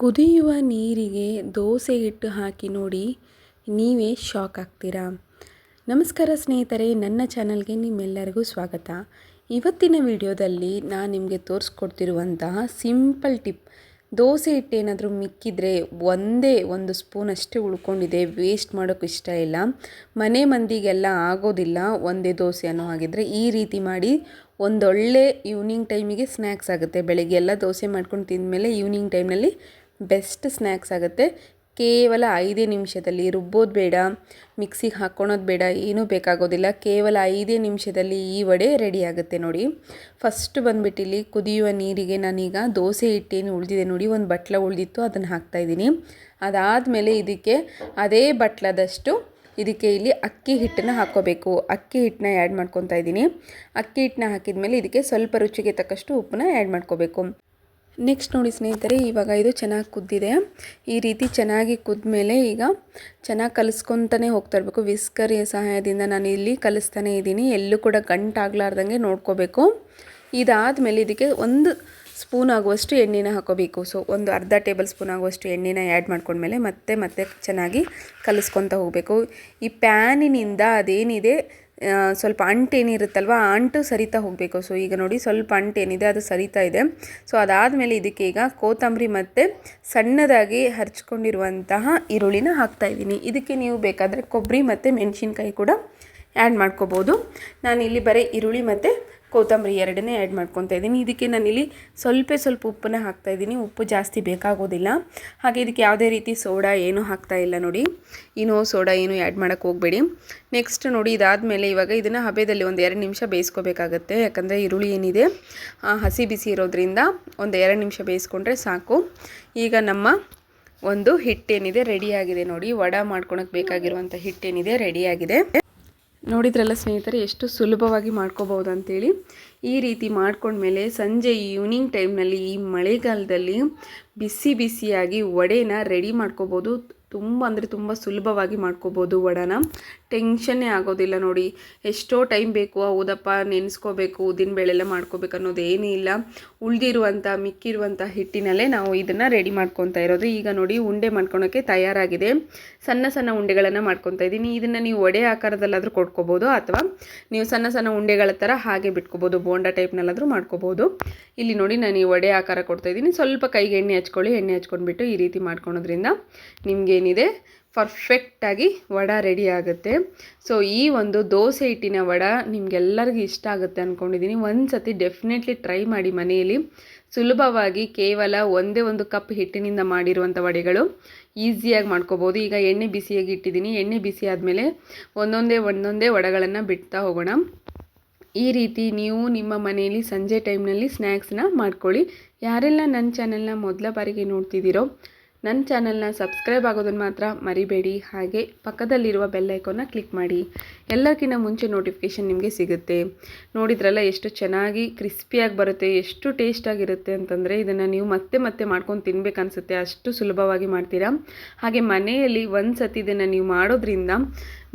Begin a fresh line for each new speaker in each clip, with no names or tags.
ಕುದಿಯುವ ನೀರಿಗೆ ದೋಸೆ ಹಿಟ್ಟು ಹಾಕಿ ನೋಡಿ ನೀವೇ ಶಾಕ್ ಆಗ್ತೀರಾ? ನಮಸ್ಕಾರ ಸ್ನೇಹಿತರೆ, ನನ್ನ ಚಾನಲ್ಗೆ ನಿಮ್ಮೆಲ್ಲರಿಗೂ ಸ್ವಾಗತ. ಇವತ್ತಿನ ವಿಡಿಯೋದಲ್ಲಿ ನಾನು ನಿಮಗೆ ತೋರಿಸ್ಕೊಡ್ತಿರುವಂತಹ ಸಿಂಪಲ್ ಟಿಪ್. ದೋಸೆ ಹಿಟ್ಟು ಏನಾದರೂ ಮಿಕ್ಕಿದ್ರೆ ಒಂದೇ ಒಂದು ಸ್ಪೂನ್ ಅಷ್ಟೇ ಉಳ್ಕೊಂಡಿದೆ, ವೇಸ್ಟ್ ಮಾಡೋಕ್ಕೆ ಇಷ್ಟ ಇಲ್ಲ. ಮನೆ ಮಂದಿಗೆಲ್ಲ ಆಗೋದಿಲ್ಲ ಒಂದೇ ದೋಸೆ ಅನ್ನೋ ಹಾಗಿದ್ರೆ. ಈ ರೀತಿ ಮಾಡಿ ಒಂದೊಳ್ಳೆ ಈವ್ನಿಂಗ್ ಟೈಮಿಗೆ ಸ್ನ್ಯಾಕ್ಸ್ ಆಗುತ್ತೆ. ಬೆಳಗ್ಗೆ ಎಲ್ಲ ದೋಸೆ ಮಾಡ್ಕೊಂಡು ತಿಂದಮೇಲೆ ಈವ್ನಿಂಗ್ ಟೈಮ್ನಲ್ಲಿ ಬೆಸ್ಟ್ ಸ್ನ್ಯಾಕ್ಸ್ ಆಗುತ್ತೆ. ಕೇವಲ ಐದೇ ನಿಮಿಷದಲ್ಲಿ ರುಬ್ಬೋದು ಬೇಡ, ಮಿಕ್ಸಿಗೆ ಹಾಕ್ಕೊಳೋದು ಬೇಡ, ಏನೂ ಬೇಕಾಗೋದಿಲ್ಲ. ಕೇವಲ ಐದೇ ನಿಮಿಷದಲ್ಲಿ ಈ ವಡೆ ರೆಡಿ ಆಗುತ್ತೆ ನೋಡಿ. ಫಸ್ಟ್ ಬಂದ್ಬಿಟ್ಟು ಇಲ್ಲಿ ಕುದಿಯುವ ನೀರಿಗೆ ನಾನೀಗ ದೋಸೆ ಹಿಟ್ಟೇನು ಉಳಿದಿದೆ ನೋಡಿ. ಒಂದು ಬಟ್ಲ ಉಳಿದಿತ್ತು, ಅದನ್ನು ಹಾಕ್ತಾಯಿದ್ದೀನಿ ಅದಾದಮೇಲೆ ಇದಕ್ಕೆ ಅದೇ ಬಟ್ಲದಷ್ಟು ಇದಕ್ಕೆ ಇಲ್ಲಿ ಅಕ್ಕಿ ಹಿಟ್ಟನ್ನು ಹಾಕ್ಕೋಬೇಕು. ಅಕ್ಕಿ ಹಿಟ್ಟನ್ನ ಆ್ಯಡ್ ಮಾಡ್ಕೊತಾ ಇದ್ದೀನಿ. ಅಕ್ಕಿ ಹಿಟ್ಟನ್ನ ಹಾಕಿದ ಮೇಲೆ ಇದಕ್ಕೆ ಸ್ವಲ್ಪ ರುಚಿಗೆ ತಕ್ಕಷ್ಟು ಉಪ್ಪನ್ನ ಆ್ಯಡ್ ಮಾಡ್ಕೋಬೇಕು. ನೆಕ್ಸ್ಟ್ ನೋಡಿ ಸ್ನೇಹಿತರೆ, ಇವಾಗ ಇದು ಚೆನ್ನಾಗಿ ಕುದ್ದಿದೆ. ಈ ರೀತಿ ಚೆನ್ನಾಗಿ ಕುದ್ಮೇಲೆ ಈಗ ಚೆನ್ನಾಗಿ ಕಲಿಸ್ಕೊತಾನೆ ಹೋಗ್ತಾ ಇರಬೇಕು. ವಿಸ್ಕರ್ ಸಹಾಯದಿಂದ ನಾನು ಇಲ್ಲಿ ಕಲಿಸ್ತಾನೆ ಇದ್ದೀನಿ. ಎಲ್ಲೂ ಕೂಡ ಗಂಟಾಗಲಾರ್ದಂಗೆ ನೋಡ್ಕೋಬೇಕು. ಇದಾದಮೇಲೆ ಇದಕ್ಕೆ ಒಂದು ಸ್ಪೂನ್ ಆಗುವಷ್ಟು ಎಣ್ಣೆನ ಹಾಕೋಬೇಕು. ಸೊ ಒಂದು ಅರ್ಧ ಟೇಬಲ್ ಸ್ಪೂನ್ ಆಗುವಷ್ಟು ಎಣ್ಣೆನ ಆ್ಯಡ್ ಮಾಡ್ಕೊಂಡ್ಮೇಲೆ ಮತ್ತೆ ಮತ್ತೆ ಚೆನ್ನಾಗಿ ಕಲಿಸ್ಕೊತ ಹೋಗಬೇಕು. ಈ ಪ್ಯಾನಿನಿಂದ ಅದೇನಿದೆ? ಸ್ವಲ್ಪ ಅಂಟೇನಿರುತ್ತಲ್ವ ಆ ಅಂಟು ಸರಿತಾ ಹೋಗಬೇಕು. ಸೊ ಈಗ ನೋಡಿ ಸ್ವಲ್ಪ ಅಂಟೇನಿದೆ ಅದು ಸರಿತಾ ಇದೆ. ಸೊ ಅದಾದಮೇಲೆ ಇದಕ್ಕೆ ಈಗ ಕೊತ್ತಂಬರಿ ಮತ್ತು ಸಣ್ಣದಾಗಿ ಹರ್ಚ್ಕೊಂಡಿರುವಂತಹ ಈರುಳ್ಳಿನ ಹಾಕ್ತಾಯಿದ್ದೀನಿ ಇದಕ್ಕೆ ನೀವು ಬೇಕಾದರೆ ಕೊಬ್ಬರಿ ಮತ್ತು ಮೆಣಸಿನ್ಕಾಯಿ ಕೂಡ ಆ್ಯಡ್ ಮಾಡ್ಕೋಬೋದು. ನಾನು ಇಲ್ಲಿ ಬರೀ ಈರುಳ್ಳಿ ಮತ್ತು ಕೊತ್ತಂಬರಿ ಎರಡನೇ ಆ್ಯಡ್ ಮಾಡ್ಕೊತಾ ಇದ್ದೀನಿ. ಇದಕ್ಕೆ ನಾನಿಲ್ಲಿ ಸ್ವಲ್ಪ ಸ್ವಲ್ಪ ಉಪ್ಪನ್ನ ಹಾಕ್ತಾಯಿದ್ದೀನಿ ಉಪ್ಪು ಜಾಸ್ತಿ ಬೇಕಾಗೋದಿಲ್ಲ. ಹಾಗೆ ಇದಕ್ಕೆ ಯಾವುದೇ ರೀತಿ ಸೋಡಾ ಏನೂ ಹಾಕ್ತಾ ಇಲ್ಲ ನೋಡಿ. ಇನ್ನೂ ಸೋಡಾ ಏನು ಆ್ಯಡ್ ಮಾಡೋಕ್ಕೆ ಹೋಗಬೇಡಿ. ನೆಕ್ಸ್ಟ್ ನೋಡಿ ಇದಾದಮೇಲೆ ಇವಾಗ ಇದನ್ನು ಹಬೆದಲ್ಲಿ ಒಂದು ಎರಡು ನಿಮಿಷ ಬೇಯಿಸ್ಕೋಬೇಕಾಗತ್ತೆ. ಯಾಕಂದರೆ ಈರುಳ್ಳಿ ಏನಿದೆ ಹಸಿ ಬಿಸಿ ಇರೋದ್ರಿಂದ ಒಂದು ಎರಡು ನಿಮಿಷ ಬೇಯಿಸ್ಕೊಂಡ್ರೆ ಸಾಕು. ಈಗ ನಮ್ಮ ಒಂದು ಹಿಟ್ಟೇನಿದೆ, ರೆಡಿಯಾಗಿದೆ ನೋಡಿ. ವಡ ಮಾಡ್ಕೊಳಕ್ಕೆ ಬೇಕಾಗಿರುವಂಥ ಹಿಟ್ಟೇನಿದೆ, ರೆಡಿಯಾಗಿದೆ. ನೋಡಿದ್ರಲ್ಲ ಸ್ನೇಹಿತರೆ, ಎಷ್ಟು ಸುಲಭವಾಗಿ ಮಾಡ್ಕೋಬೋದು ಅಂಥೇಳಿ ಈ ರೀತಿ ಮಾಡ್ಕೊಂಡ್ಮೇಲೆ ಸಂಜೆ ಈವ್ನಿಂಗ್ ಟೈಮ್ನಲ್ಲಿ ಈ ಮಳೆಗಾಲದಲ್ಲಿ ಬಿಸಿ ಬಿಸಿಯಾಗಿ ವಡೆನ ರೆಡಿ ಮಾಡ್ಕೋಬೋದು. ತುಂಬ ಅಂದರೆ ತುಂಬ ಸುಲಭವಾಗಿ ಮಾಡ್ಕೋಬೋದು ವಡನ. ಟೆನ್ಷನ್ನೇ ಆಗೋದಿಲ್ಲ ನೋಡಿ. ಎಷ್ಟೋ ಟೈಮ್ ಬೇಕು ಹೌದಪ್ಪ, ನೆನೆಸ್ಕೋಬೇಕು ಉದ್ದಿನಬೇಳೆಲ್ಲ ಮಾಡ್ಕೋಬೇಕು ಅನ್ನೋದು ಏನೂ ಇಲ್ಲ. ಉಳಿದಿರುವಂಥ ಮಿಕ್ಕಿರುವಂಥ ಹಿಟ್ಟಿನಲ್ಲೇ ನಾವು ಇದನ್ನು ರೆಡಿ ಮಾಡ್ಕೊತಾ ಇರೋದು. ಈಗ ನೋಡಿ ಉಂಡೆ ಮಾಡ್ಕೊಳೋಕ್ಕೆ ತಯಾರಾಗಿದೆ. ಸಣ್ಣ ಸಣ್ಣ ಉಂಡೆಗಳನ್ನು ಮಾಡ್ಕೊತಾ ಇದ್ದೀನಿ. ಇದನ್ನು ನೀವು ಒಡೆ ಆಕಾರದಲ್ಲಾದರೂ ಕೊಟ್ಕೋಬೋದು ಅಥವಾ ನೀವು ಸಣ್ಣ ಸಣ್ಣ ಉಂಡೆಗಳ ಥರ ಹಾಗೆ ಬಿಟ್ಕೋಬೋದು. ಬೋಂಡಾ ಟೈಪ್ನಲ್ಲಾದರೂ ಮಾಡ್ಕೋಬೋದು. ಇಲ್ಲಿ ನೋಡಿ ನಾನು ಈ ಒಡೆ ಆಕಾರ ಕೊಡ್ತಾ ಇದ್ದೀನಿ. ಸ್ವಲ್ಪ ಕೈಗೆ ಎಣ್ಣೆ ಹಚ್ಕೊಳ್ಳಿ. ಎಣ್ಣೆ ಹಚ್ಕೊಂಡ್ಬಿಟ್ಟು ಈ ರೀತಿ ಮಾಡ್ಕೊಳೋದ್ರಿಂದ ನಿಮಗೇನಿದೆ ಪರ್ಫೆಕ್ಟಾಗಿ ವಡ ರೆಡಿ ಆಗುತ್ತೆ. ಸೊ ಈ ಒಂದು ದೋಸೆ ಹಿಟ್ಟಿನ ವಡ ನಿಮಗೆಲ್ಲರಿಗೂ ಇಷ್ಟ ಆಗುತ್ತೆ ಅಂದ್ಕೊಂಡಿದ್ದೀನಿ ಒಂದು ಸತಿ ಡೆಫಿನೆಟ್ಲಿ ಟ್ರೈ ಮಾಡಿ ಮನೆಯಲ್ಲಿ. ಸುಲಭವಾಗಿ ಕೇವಲ ಒಂದೇ ಒಂದು ಕಪ್ ಹಿಟ್ಟಿನಿಂದ ಮಾಡಿರುವಂಥ ವಡೆಗಳು. ಈಸಿಯಾಗಿ ಮಾಡ್ಕೋಬೋದು. ಈಗ ಎಣ್ಣೆ ಬಿಸಿಯಾಗಿ ಇಟ್ಟಿದ್ದೀನಿ ಎಣ್ಣೆ ಬಿಸಿ ಆದಮೇಲೆ ಒಂದೊಂದೇ ಒಂದೊಂದೇ ವಡೆಗಳನ್ನು ಬಿಡ್ತಾ ಹೋಗೋಣ. ಈ ರೀತಿ ನೀವು ನಿಮ್ಮ ಮನೆಯಲ್ಲಿ ಸಂಜೆ ಟೈಮ್ನಲ್ಲಿ ಸ್ನ್ಯಾಕ್ಸ್ನ ಮಾಡ್ಕೊಳ್ಳಿ. ಯಾರೆಲ್ಲ ನನ್ನ ಚಾನೆಲ್ನ ಮೊದಲ ಬಾರಿಗೆ ನೋಡ್ತಿದ್ದೀರೋ ನನ್ನ ಚಾನಲ್ನ ಸಬ್ಸ್ಕ್ರೈಬ್ ಆಗೋದನ್ನು ಮಾತ್ರ ಮರಿಬೇಡಿ. ಹಾಗೆ ಪಕ್ಕದಲ್ಲಿರುವ ಬೆಲ್ಲೈಕೋನ ಕ್ಲಿಕ್ ಮಾಡಿ. ಎಲ್ಲಕ್ಕಿಂತ ಮುಂಚೆ ನೋಟಿಫಿಕೇಷನ್ ನಿಮಗೆ ಸಿಗುತ್ತೆ. ನೋಡಿದ್ರಲ್ಲ ಎಷ್ಟು ಚೆನ್ನಾಗಿ ಕ್ರಿಸ್ಪಿಯಾಗಿ ಬರುತ್ತೆ, ಎಷ್ಟು ಟೇಸ್ಟಾಗಿರುತ್ತೆ ಅಂತಂದರೆ ಇದನ್ನು ನೀವು ಮತ್ತೆ ಮತ್ತೆ ಮಾಡ್ಕೊಂಡು ತಿನ್ಬೇಕು ಅನಿಸುತ್ತೆ ಅಷ್ಟು ಸುಲಭವಾಗಿ ಮಾಡ್ತೀರಾ? ಹಾಗೆ ಮನೆಯಲ್ಲಿ ಒಂದು ಸತಿ ಇದನ್ನು ನೀವು ಮಾಡೋದ್ರಿಂದ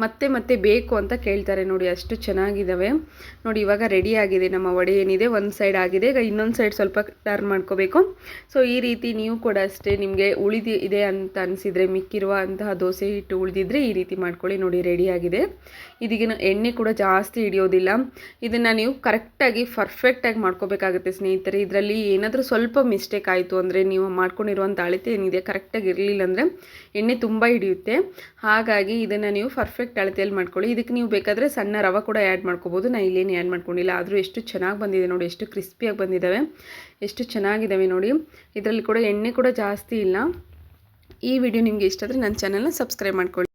ಮತ್ತೆ ಮತ್ತೆ ಬೇಕು ಅಂತ ಕೇಳ್ತಾರೆ ನೋಡಿ, ಅಷ್ಟು ಚೆನ್ನಾಗಿದ್ದಾವೆ ನೋಡಿ, ಇವಾಗ ರೆಡಿ ಆಗಿದೆ. ನಮ್ಮ ವಡೆ ಏನಿದೆ, ಒಂದು ಸೈಡ್ ಆಗಿದೆ. ಈಗ ಇನ್ನೊಂದು ಸೈಡ್ ಸ್ವಲ್ಪ ಟರ್ನ್ ಮಾಡ್ಕೋಬೇಕು. ಸೊ ಈ ರೀತಿ ನೀವು ಕೂಡ ಅಷ್ಟೇ ನಿಮಗೆ ಉಳಿದಿ ಇದೆ ಅಂತ ಅನಿಸಿದರೆ, ಮಿಕ್ಕಿರುವ ಅಂತಹ ದೋಸೆ ಹಿಟ್ಟು ಉಳಿದಿದ್ರೆ ಈ ರೀತಿ ಮಾಡ್ಕೊಳ್ಳಿ. ನೋಡಿ ರೆಡಿ ಆಗಿದೆ. ಇದೀಗಿನ ಎಣ್ಣೆ ಕೂಡ ಜಾಸ್ತಿ ಹಿಡಿಯೋದಿಲ್ಲ. ಇದನ್ನು ನೀವು ಕರೆಕ್ಟಾಗಿ, ಪರ್ಫೆಕ್ಟಾಗಿ ಮಾಡ್ಕೋಬೇಕಾಗುತ್ತೆ ಸ್ನೇಹಿತರೆ. ಇದರಲ್ಲಿ ಏನಾದರೂ ಸ್ವಲ್ಪ ಮಿಸ್ಟೇಕ್ ಆಯಿತು ಅಂದರೆ ನೀವು ಮಾಡ್ಕೊಂಡಿರುವಂಥ ಅಳತೆ ಏನಿದೆ, ಕರೆಕ್ಟಾಗಿ ಇರಲಿಲ್ಲ ಅಂದರೆ ಎಣ್ಣೆ ತುಂಬ ಹಿಡಿಯುತ್ತೆ. ಹಾಗಾಗಿ ಇದನ್ನು ನೀವು ಪರ್ಫೆಕ್ಟ್ ಅಳತೆಯಲ್ಲಿ ಮಾಡ್ಕೊಳ್ಳಿ. ಇದಕ್ಕೆ ನೀವು ಬೇಕಾದರೆ ಸಣ್ಣ ರವೆ ಕೂಡ ಆ್ಯಡ್ ಮಾಡ್ಕೋಬೋದು. ನಾನು ಇಲ್ಲೇನು ಆ್ಯಡ್ ಮಾಡ್ಕೊಂಡಿಲ್ಲ. ಆದರೂ ಎಷ್ಟು ಚೆನ್ನಾಗಿ ಬಂದಿದೆ ನೋಡಿ, ಎಷ್ಟು ಕ್ರಿಸ್ಪಿಯಾಗಿ ಬಂದಿದ್ದಾವೆ ಎಷ್ಟು ಚೆನ್ನಾಗಿದ್ದಾವೆ ನೋಡಿ. ಇದರಲ್ಲಿ ಕೂಡ ಎಣ್ಣೆ ಕೂಡ ಜಾಸ್ತಿ ಇಲ್ಲ. ಈ ವಿಡಿಯೋ ನಿಮಗೆ ಇಷ್ಟ ಆದರೆ ನನ್ನ ಚಾನಲ್ನ ಸಬ್ಸ್ಕ್ರೈಬ್ ಮಾಡ್ಕೊಳ್ಳಿ.